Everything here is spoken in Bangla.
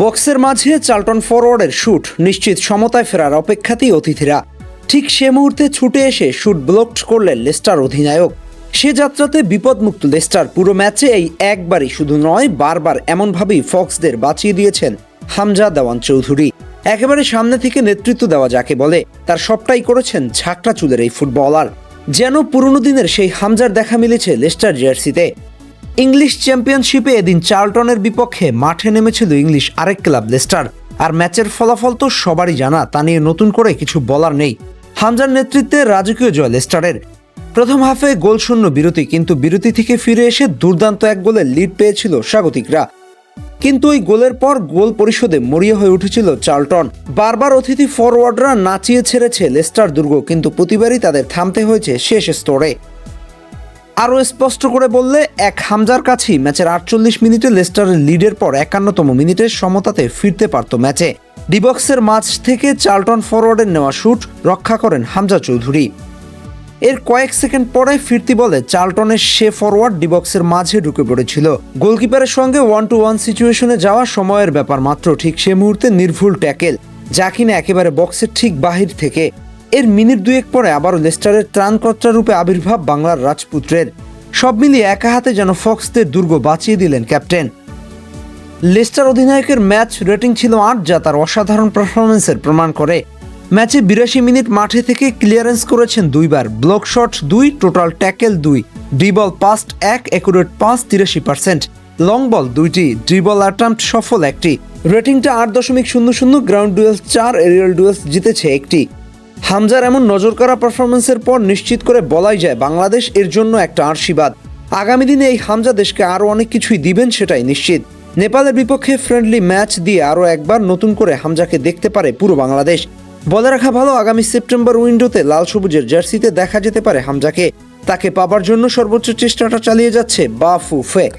বক্সের মাঝে চাল্টন ফরওয়ার্ডের শুট, নিশ্চিত সমতায় ফেরার অপেক্ষাতেই অতিথিরা। ঠিক সে মুহূর্তে ছুটে এসে শুট ব্লকড করলেন লেস্টার অধিনায়ক। সে যাত্রাতে বিপদমুক্ত লেস্টার পুরো ম্যাচে এই একবারই শুধু নয়, বারবার এমনভাবেই ফক্সদের বাঁচিয়ে দিয়েছেন হামজা দেওয়ান চৌধুরী। একেবারে সামনে থেকে নেতৃত্ব দেওয়া যাকে বলে, তার সবটাই করেছেন ঝাঁকড়া চুলের এই ফুটবলার। যেন পুরনো দিনের সেই হামজার দেখা মিলেছে লেস্টার জার্সিতে। ইংলিশ চ্যাম্পিয়নশিপে এদিন চার্লটনের বিপক্ষে মাঠে নেমেছিল ইংলিশ আরেক ক্লাব লেস্টার। আর ম্যাচের ফলাফল তো সবারই জানা, তা নিয়ে নতুন করে কিছু বলার নেই। হামজার নেতৃত্বে রাজকীয় জয় লেস্টারের। প্রথম হাফে গোলশূন্য বিরতি, কিন্তু বিরতি থেকে ফিরে এসে দুর্দান্ত এক গোলে লিড পেয়েছিল স্বাগতিকরা। কিন্তু ওই গোলের পর গোল পরিশোধে মরিয়া হয়ে উঠেছিল চার্লটন। বারবার অতিথি ফরওয়ার্ডরা নাচিয়ে ছেড়েছে লেস্টার দুর্গ, কিন্তু প্রতিবারই তাদের থামতে হয়েছে শেষ স্তরে। আরও স্পষ্ট করে বললে, এক হামজার কাছেই ম্যাচের আটচল্লিশ মিনিটে লেস্টারের লিডের পর একান্নতম মিনিটে সমতাতে ফিরতে পারত ম্যাচে। ডিবক্সের মাঝ থেকে চার্লটন ফরওয়ার্ডের নেওয়া শুট রক্ষা করেন হামজা চৌধুরী। এর কয়েক সেকেন্ড পরে ফিরতি বলে চার্লটনের সে ফরওয়ার্ড ডিবক্সের মাঝে ঢুকে পড়েছিল। গোলকিপারের সঙ্গে ওয়ান টু ওয়ান সিচুয়েশনে যাওয়া সময়ের ব্যাপার মাত্র, ঠিক সে মুহূর্তে নির্ভুল ট্যাকেল, যা কিনা একেবারে বক্সের ঠিক বাহির থেকে। এর মিনিট দুয়েক পরে আবারও লেস্টারের ত্রাণকর্তা রূপে আবির্ভাব বাংলার রাজপুত্রের। সব মিলিয়ে একা হাতে যেন ফক্সদের দুর্গ বাঁচিয়ে দিলেন ক্যাপ্টেন। লেস্টার অধিনায়কের ম্যাচ রেটিং ছিল আট যা তার অসাধারণ পারফরমেন্সের প্রমাণ করে। ম্যাচে বিরাশি মিনিট মাঠে থেকে ক্লিয়ারেন্স করেছেন দুইবার, ব্লক শট দুই, টোটাল ট্যাকেল দুই ড্রিবল পাস্ট এক একুরেট পাঁচ, তিরাশি পার্সেন্ট। লং বল দুইটি ড্রিবল অ্যাটাম্পট সফল একটি। রেটিংটা আট দশমিক শূন্য শূন্য, গ্রাউন্ড ডুয়েলস চার, এরিয়াল ডুয়েলস জিতেছে একটি। হামজার এমন নজর করা পারফরমেন্সের পর নিশ্চিত করে বলাই যায় বাংলাদেশ এর জন্য একটা আশীর্বাদ আগামী দিনে এই হামজা দেশকে আরও অনেক কিছুই দিবেন সেটাই নিশ্চিত। নেপালের বিপক্ষে ফ্রেন্ডলি ম্যাচ দিয়ে আরও একবার নতুন করে হামজাকে দেখতে পারে পুরো বাংলাদেশ। বলে রাখা ভালো, আগামী সেপ্টেম্বর উইন্ডোতে লাল সবুজের জার্সিতে দেখা যেতে পারে হামজাকে। তাকে পাবার জন্য সর্বোচ্চ চেষ্টাটা চালিয়ে যাচ্ছে বাফু ফেক